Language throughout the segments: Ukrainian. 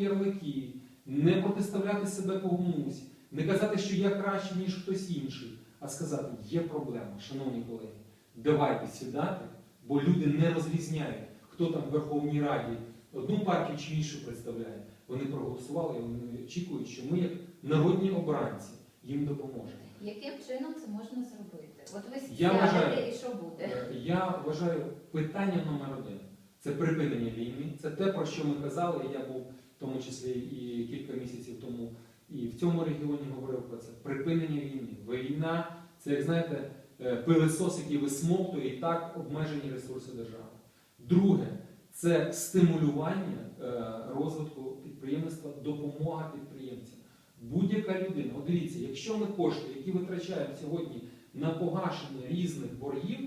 ярлики, не протиставляти себе комусь, не казати, що я краще, ніж хтось інший, а сказати, є проблема, шановні колеги, давайте сідати, бо люди не розрізняють, хто там в Верховній Раді одну партію чи іншу представляє. Вони проголосували і вони очікують, що ми, як народні обранці, їм допоможемо. Яким чином це можна зробити? От ви Я вважаю, і що буде? Е, Я вважаю питання номер один це припинення війни. Це те, про що ми казали. Я був числі і кілька місяців тому і в цьому регіоні говорив про це. Припинення війни. Війна це, як знаєте, е, пилисос, який висмоктує і так обмежені ресурси держави. Друге це стимулювання е, розвитку підприємництва, допомога підприємцям. Будь-яка людина, от дивіться, якщо ми кошти, які витрачаємо сьогодні на погашення різних боргів,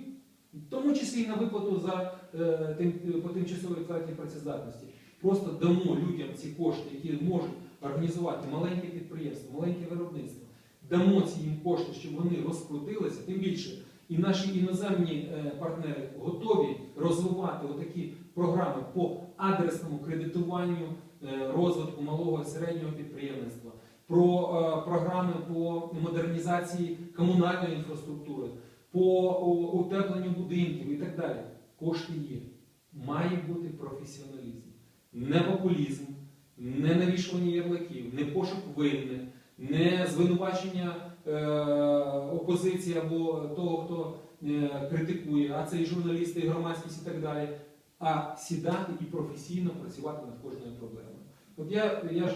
в тому числі і на виплату за е, по тимчасовій втраті працездатності, просто дамо людям ці кошти, які можуть організувати маленьке підприємство, маленьке виробництво, дамо ці їм кошти, щоб вони розкрутилися, тим більше. І наші іноземні е, партнери готові розвивати отакі програми по адресному кредитуванню е, розвитку малого і середнього підприємництва, про е, програми по модернізації комунальної інфраструктури, по утепленню будинків і так далі. Кошти є. Має бути професіоналізм, не популізм, не навішування ярликів, не пошук винних, не звинувачення е, опозиції або того, хто е, критикує, а це і журналісти, і громадськість і так далі, а сідати і професійно працювати над кожною проблемою. От я, я